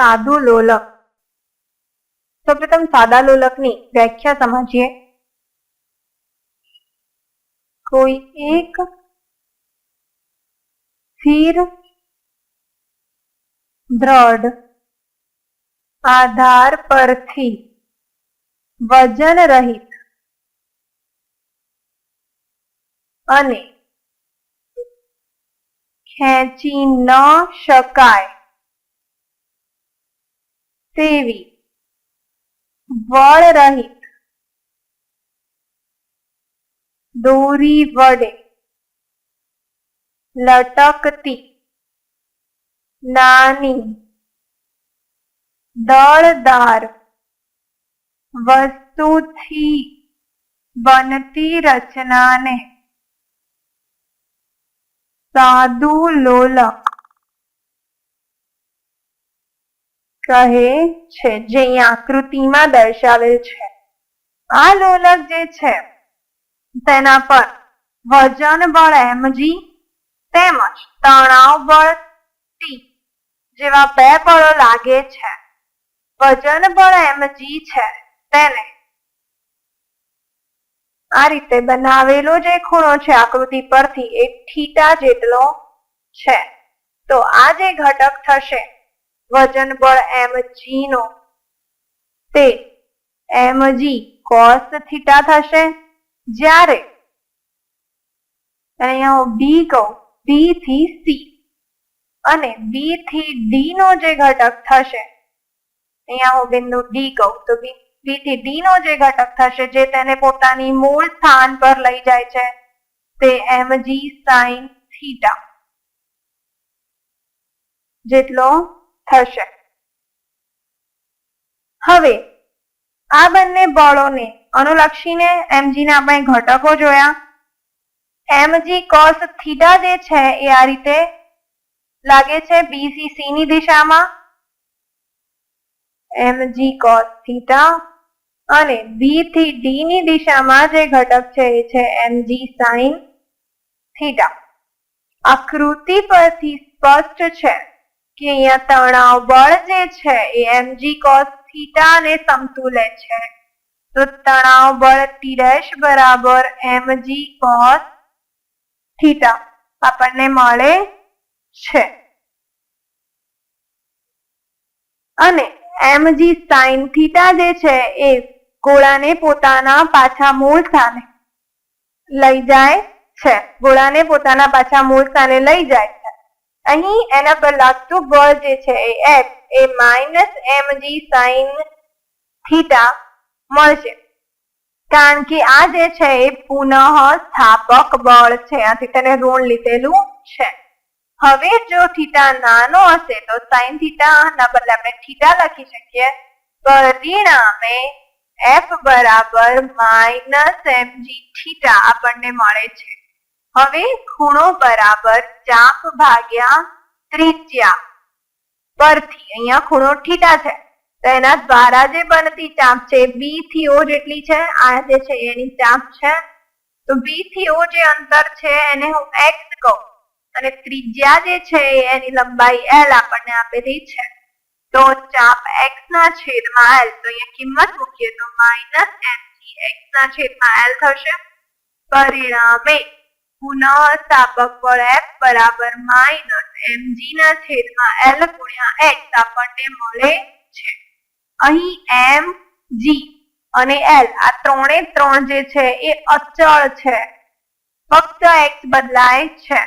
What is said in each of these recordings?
સાદું લોલક. સૌપ્રથમ સાદા લોલકની વ્યાખ્યા સમજીએ. કોઈ એક સ્થિર દ્રઢ, આધાર પરથી વજન રહિત અને ખેંચી ન શકાય. તેવી વળ દોરી વડે લટકતી નાની દળદાર વસ્તુથી બનતી રચનાને સાદુ લોલક કહે છે, જે આકૃતિમાં દર્શાવેલ છે. આ લોલક જે છે, તેના પર વજન બળ એમજી તેમજ તણાવ બળ ટી જેવા બે બળો લાગે છે. વજન બળ એમજી છે, તેને આ રીતે બનાવેલો જે ખૂણો છે, આકૃતિ પરથી એ થીટા જેટલો છે. તો આ જે ઘટક થશે વજન બળ mg નો તે એમ જી કોસ થીટા થશે. જ્યારે અહીંયા હું બી કહું બી થી સી અને બી થી ડી નો જે ઘટક થશે, અહીંયા હું બિંદુ ડી કહું, તો બી બી થી ડી નો જે ઘટક થશે, જે તેને પોતાની મૂળ સ્થાન પર લઈ જાય છે, તે એમ જી સાઈન થીટા. જેટલો થશે. હવે, આ બંને બળોને અનુલક્ષીને એમજીના આપણે ઘટકો જોયા. એમજી કોસ થીટા જે છે એ આ રીતે લાગે છે બીસીસી ની દિશામાં. એમજી કોસ થીટા અને બી થી ડી ની દિશામાં જે ઘટક છે એ છે એમજી સાઇન થીટા આકૃતિ પરથી સ્પષ્ટ છે. કે અહીંયા તણાવ બળ જે છે એ mg cos થીટા ને સમતુલે છે. તો તણાવ બળ ડેશ બરાબર mg cos થીટા આપણને મળે છે. અને mg sin થીટા જે છે એ ગોળાને પોતાના પાછા મૂળ સ્થાને લઈ જાય છે. ગોળાને પોતાના પાછા મૂળ સ્થાને લઈ જાય અહીં એના પર લાગતું બળ જે છે એ એફ એ માઇનસ mg sin થીટા મળશે. કારણ કે આ જે છે એ પુનઃ સ્થાપક બળ છે. આથી તેને ઋણ લીધેલું છે. હવે જો થીટા નાનો હશે તો સાઇન થીટા ના બદલે આપણે થીટા લખી શકીએ. પરિણામે એફ બરાબર માઇનસ એમજી થીટા આપણને મળે છે. હવે ખૂણો બરાબર ચાપ ભાગ્યા ત્રિજ્યા પરથી, અહીંયા ખૂણો થીટા છે. તો એના દ્વારા જે બનતી ચાપ છે બી થી ઓ જેટલી છે, આ જે છે એની ચાપ છે. તો બી થી ઓ જે અંતર છે, એને હું એક્સ કહું. અને ત્રિજ્યા જે છે, એની લંબાઈ એલ આપણને આપેલી છે. તો ચાપ એક્સ ના છેદમાં એલ તો અહીંયા કિંમત મૂકીએ તો માઇનસ એમજી એક્સ ના છેદમાં એલ થશે. પરિણામે આ જે છે છે. ફક્ત એક્સ બદલાય છે.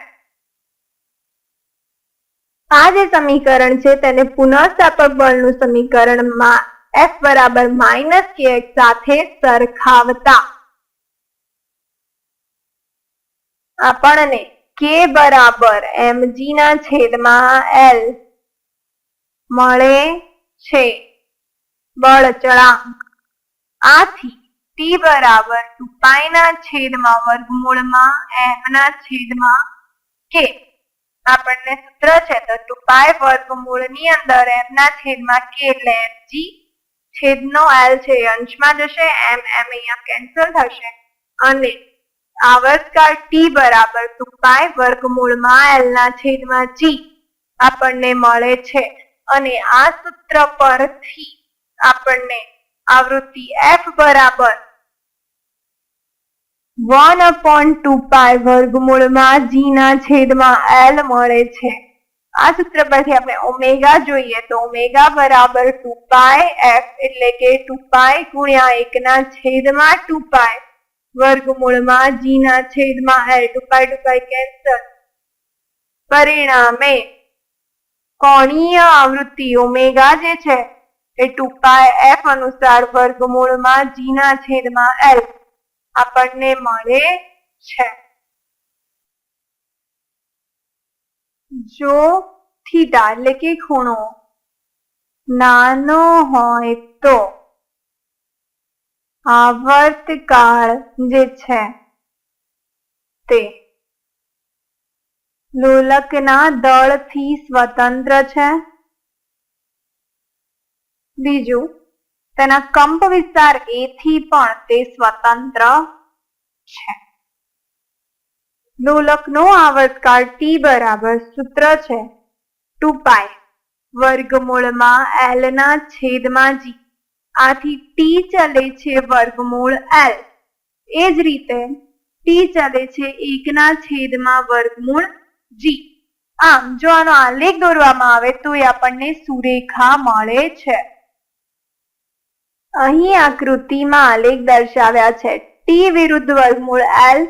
આ જે સમીકરણ છે તેને પુનઃસ્થાપક બળનું સમીકરણમાં એફ બરાબર માઇનસ કે એક્સ સાથે સરખાવતા. આપણને કે બરાબર એમજી ના છેદમાં એલ મળે છે? બળ ચળાંક આથી ટી બરાબર ટુ પાઈ ના છેદમાં વર્ગમૂળમાં એમ ના છેદમાં કે આપણને સૂત્ર છે તો ટુ પાઈ વર્ગમૂળની અંદર એમ ના છેદમાં કે એટલે mg છેદનો એલ છે અંશમાં જશે. એમ એમ અહીંયા કેન્સલ થશે. અને આવર્તકાળ ટી બરાબર ટુ પાય વર્ગમૂળમાં એલ ના છેદમાં જી આપણને મળે છે અને આ સૂત્ર પરથી આપણને આવૃત્તિ એફ બરાબર વન અપોન ટુ પાય વર્ગમૂળમાં જી ના છેદમાં એલ મળે છે. આ સૂત્ર પરથી આપણે ઓમેગા જોઈએ તો ઓમેગા બરાબર ટુ પાય એફ એટલે કે ટુ પાય ગુણ્યા એક ના છેદમાં ટુ પાય વર્ગમૂળમાં જી ના છેદમાં L two pi two cancel પરિણામે કોણીય આવૃત્તિ ઓમેગા જે છે, એ ટુ એફ અનુસાર વર્ગમૂળમાં જી ના છેદમાં એલ આપણને મળે છે. જો થીટા એટલે કે ખૂણો નાનો હોય તો આવર્તકાળ જે છે તે લોલકના દળથી સ્વતંત્ર છે. બીજું, તેના કંપ વિસ્તાર એ પણ તે સ્વતંત્ર છે. લોલકનો આવર્તકાળ ટી બરાબર સૂત્ર છે. ટુ પાય વર્ગમૂળમાં એલના છેદમાં જી આથી ટી ચલે છે વર્ગમૂળ એલ એ જ રીતે ટી ચલે છે એકના છેદમાં વર્ગમૂળ જી આમ, જો આનો આલેખ દોરવામાં આવે તો એ આપણને સુરેખા મળે છે. અહીં આકૃતિમાં આલેખ દર્શાવ્યા છે. ટી વિરુદ્ધ વર્ગમૂળ એલ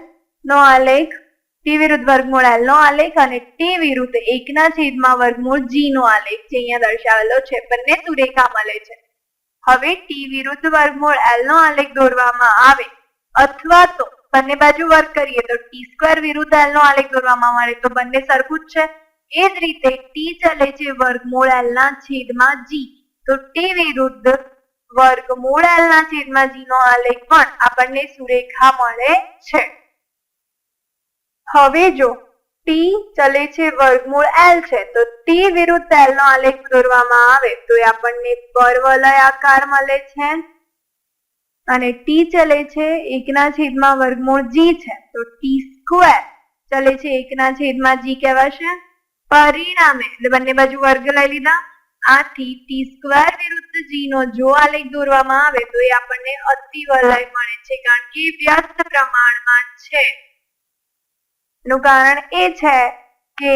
નો આલેખ ટી વિરુદ્ધ વર્ગમૂળ એલ નો આલેખ અને ટી વિરુદ્ધ એકના છેદમાં વર્ગમૂળ જી નો આલેખ જે અહીંયા દર્શાવેલો છે. બંને સુરેખા મળે છે. હવે ટી વિરુદ્ધ વર્ગમૂળ એલ નો આલેખ દોરવામાં આવે. અથવા તો બંને બાજુ વર્ગ કરીએ તો ટી સ્ક્વેર વિરુદ્ધ એલ નો આલેખ દોરવામાં આવે તો બંને સરખું જ છે. એ જ રીતે ટી ચલે છે વર્ગમૂળ એલ ના છેદમાં જી તો ટી વિરુદ્ધ વર્ગમૂળ એલ ના છેદમાં જી નો આલેખ પણ આપણને સુરેખા મળે છે. હવે જો ટી ચલે છે વર્ગમૂળ એલ છે. તો ટી વિરુદ્ધ એલ નો આલેખ દોરવામાં આવે તો એ આપણને પરવલય આકાર મળે છે. અને ટી ચલે છે એકના છેદમાં વર્ગમૂળ જી છે. તો ટી સ્ક્વેર ચલે છે એકના છેદમાં જી કહેવાશે. પરિણામે એટલે બંને બાજુ વર્ગ લઈ લીધા. આથી ટી સ્ક્વેર વિરુદ્ધ જી નો જો આલેખ દોરવામાં આવે તો એ આપણને અતિવલય મળે છે. કારણ કે વ્યસ્ત પ્રમાણમાં છે. એનું કારણ એ છે કે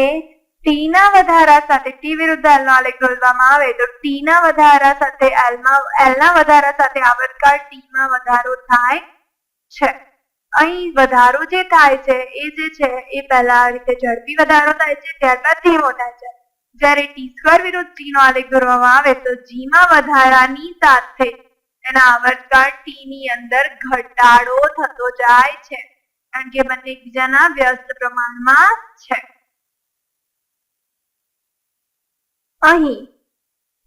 ટી ના વધારા સાથે ટી વિરુદ્ધ એલ આલેખ દોરવામાં આવે તો ટી ના વધારા સાથે એલમાં વધારા સાથે આવર્તકાળ ટી વધારો થાય છે. અહીં વધારો જે થાય છે એ જે છે એ પહેલા આ રીતે ઝડપી વધારો થાય છે, ત્યારબાદ ધીમો થાય છે. જ્યારે ટી સ્ક્વેર વિરુદ્ધ ટી નો આલેખ દોરવામાં આવે તો જી માં વધારાની સાથે એના આવર્તકાળ ટી ની અંદર ઘટાડો થતો જાય છે. કારણ કે બંને એકબીજાના વ્યસ્ત પ્રમાણમાં છે. અહીં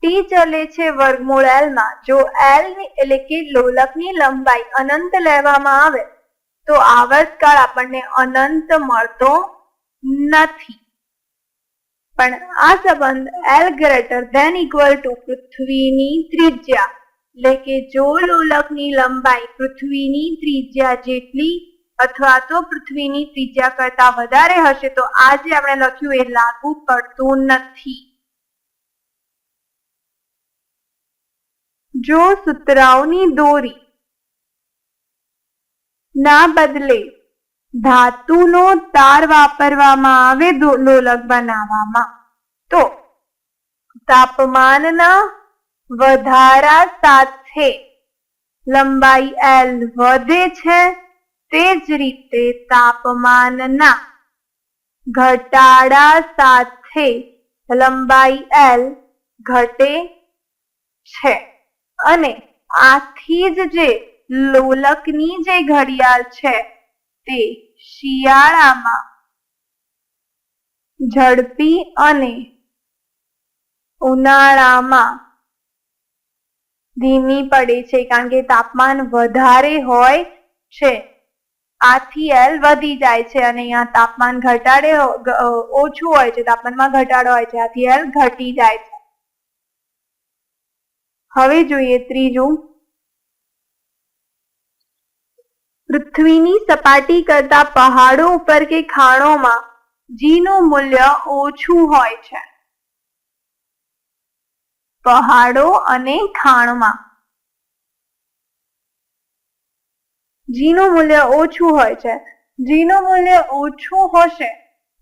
ટી ચલે છે વર્ગમૂળ એલમાં. જો એલ એટલે કે લોલકની લંબાઈ અનંત લેવામાં આવે, તો આવર્તકાળ આપણને અનંત મળતો નથી. પણ આ સંબંધ L greater than equal to પૃથ્વીની ત્રિજ્યા. એટલે કે જો લોલકની લંબાઈ પૃથ્વીની ત્રિજ્યા જેટલી અથવા તો પૃથ્વીની ત્રિજ્યા કરતા વધારે હશે, તો આ જે આપણે લખ્યું એ લાગુ પડતું નથી. જો સૂત્રાઓની દોરી ના બદલે ધાતુનો તાર વાપરવામાં આવે લોલક બનાવવામાં, તો તાપમાનના વધારા સાથે લંબાઈ એલ વધે છે તે જ રીતે તાપમાનના ઘટાડા સાથે લંબાઈ એલ ઘટે છે. અને આથી જ જે લોલકની જે ઘડિયાળ છે તે શિયાળામાં ઝડપી અને ઉનાળામાં ધીમી પડે છે, કારણ કે તાપમાન વધારે હોય છે. આથી એલ વધી જાય છે અને અહીંયા તાપમાન ઘટાડે ઓછું હોય છે, તાપમાનમાં ઘટાડો હોય છે, આથી એલ ઘટી જાય છે. હવે જોઈએ ત્રીજું. પૃથ્વીની સપાટી કરતા પહાડો ઉપર કે ખાણોમાં જીનું મૂલ્ય ઓછું હોય છે. પહાડો અને ખાણમાં. જી નું મૂલ્ય ઓછું હોય છે. જીનું મૂલ્ય ઓછું હશે.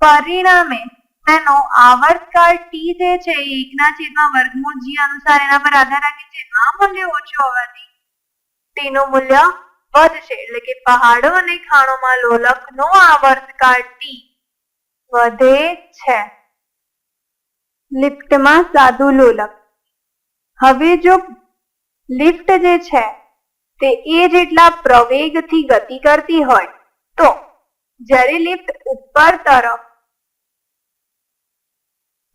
પરિણામે તેનો આવર્તકાળ ટી જે છે એકના છેદમાં વર્ગમૂળ જી અનુસાર એના પર આધાર રાખે છે. આ મૂલ્ય ઓછું હોવાથી તેનું મૂલ્ય વધશે. એટલે કે પહાડો અને ખાણોમાં લોલકનો આવર્તકાળ ટી વધે છે. લિફ્ટમાં સાદું લોલક. હવે જો લિફ્ટ જે છે તે એ જેટલા પ્રવેગથી ગતિ કરતી હોય, તો જ્યારે લિફ્ટ ઉપર તરફ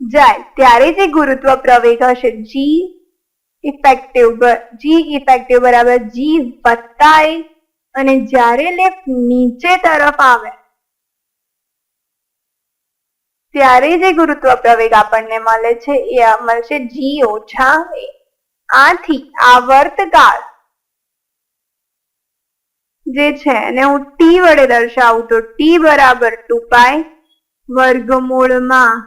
જાય, ત્યારે જે ગુરુત્વ પ્રવેગ હશે જી ઇફેક્ટિવ જી ઇફેક્ટિવ બરાબર જી વત્તા અને જ્યારે લિફ્ટ નીચે તરફ આવે, ત્યારે જે ગુરુત્વ પ્રવેગ આપણને મળે છે, એ મળશે જી ઓછા એ. આથી આવર્તકાળ જે છે એને હું ટી વડે દર્શાવું તો ટી બરાબર ટુ પાય વર્ગમૂળમાં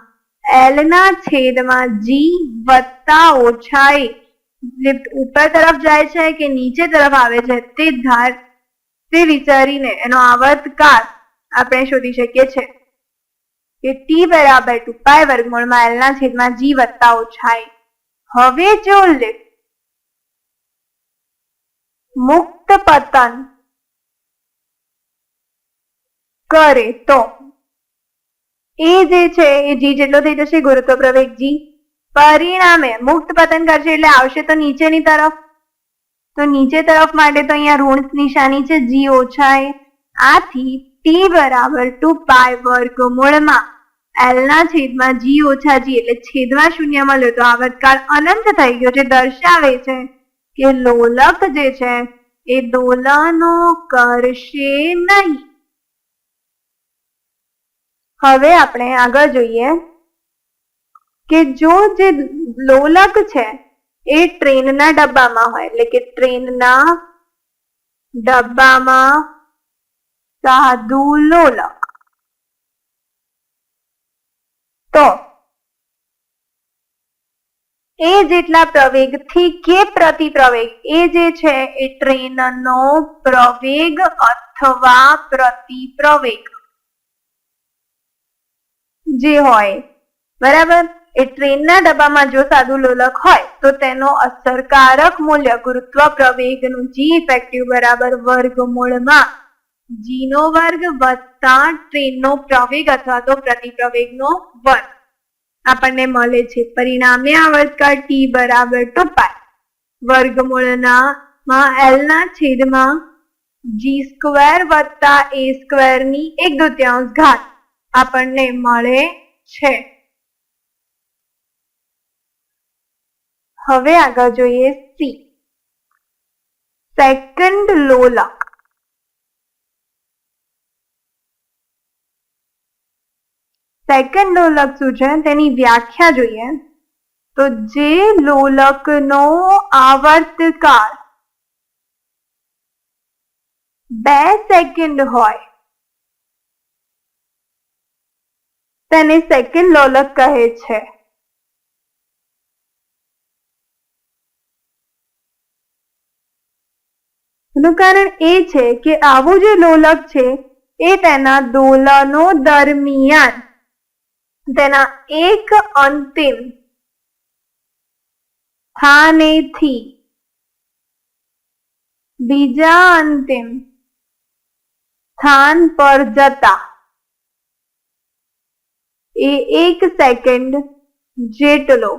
એલ ના છેદમાં જી વત્તા ઓછા લિફ્ટ ઉપર તરફ જાય છે કે નીચે તરફ આવે છે તે ધાર, તે વિચારીને એનો આવર્તકાર આપણે શોધી શકીએ છીએ કે ટી બરાબર ટુ પાય વર્ગમૂળમાં એલ ના છેદમાં જી વત્તા ઓછા હવે જો લિફ્ટ મુક્ત પતન કરે તો? એ જે છે, એ જી જેટલો થઈ જશે, ગુરુત્વ પ્રવેગ જી. પરિણામે મુક્ત પતન કરશે એટલે આવશે તો નીચેની તરફ. તો નીચે તરફ માટે તો અહીંયા ઋણ નિશાની છે, જી ઓછા એ. આથી ટી બરાબર ટુ પાય વર્ગમૂળમાં એલ ના છેદમાં જી ઓછા જી એટલે છેદમાં શૂન્ય લો તો આવતકાળ અનંત થઈ ગયો છે, દર્શાવે છે કે લોલક જે છે, એ દોલનો કરશે નહીં. હવે આપણે આગળ જોઈએ કે જો જે લોલક છે, એ ટ્રેનના ડબ્બામાં હોય, એટલે કે ટ્રેનના ડબ્બામાં સાધુ લોલક. તો, એ જેટલા પ્રવેગથી કે પ્રતિ પ્રવેગ એ જે છે, એ ટ્રેનનો પ્રવેગ અથવા પ્રતિ પ્રવેગ જે હોય. બરાબર? એ ટ્રેનના ડબ્બામાં જો સાદું લોલક હોય, તો તેનો અસરકારક મૂલ્ય ગુરુત્વ પ્રવેગનું જી ઇફેક્ટિવ બરાબર વર્ગમૂળમાં. જી નો વર્ગ વત્તા ટ્રેનનો પ્રવેગ અથવા તો પ્રતિપ્રવેગનો વર્ગ. આપણને મળે છે પરિણામે આવર્તકાળ ટી બરાબર ટુ પાય વર્ગમૂળના માં એલ છેદમાં જી સ્ક્વેર વત્તા એ સ્ક્વેરની એક દુત્યાંશ ઘાત. આપણને મળે છે. હવે આગળ જોઈએ સી. સેકન્ડ લોલક સેકન્ડ લોલક શું છે? તેની વ્યાખ્યા જોઈએ. તો જે લોલકનો આવર્તકાળ બે સેકન્ડ હોય તેને સેકન્ડ લોલક કહે છે. એનું કારણ એ છે કે આવું જે લોલક છે એ તેના દોલનો દરમિયાન, તેના એક અંતિમ સ્થાનેથી બીજા અંતિમ સ્થાન પર જતા. એ એક સેકન્ડ જેટલો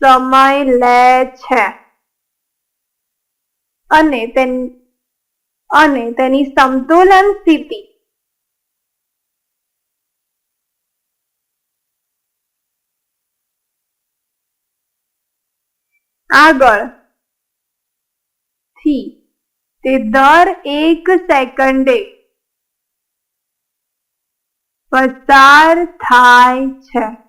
સમય લે છે. અને અને તેની સમતોલન સ્થિતિ. આગળ. થી તે દર એક સેકન્ડે પસાર થાય છે.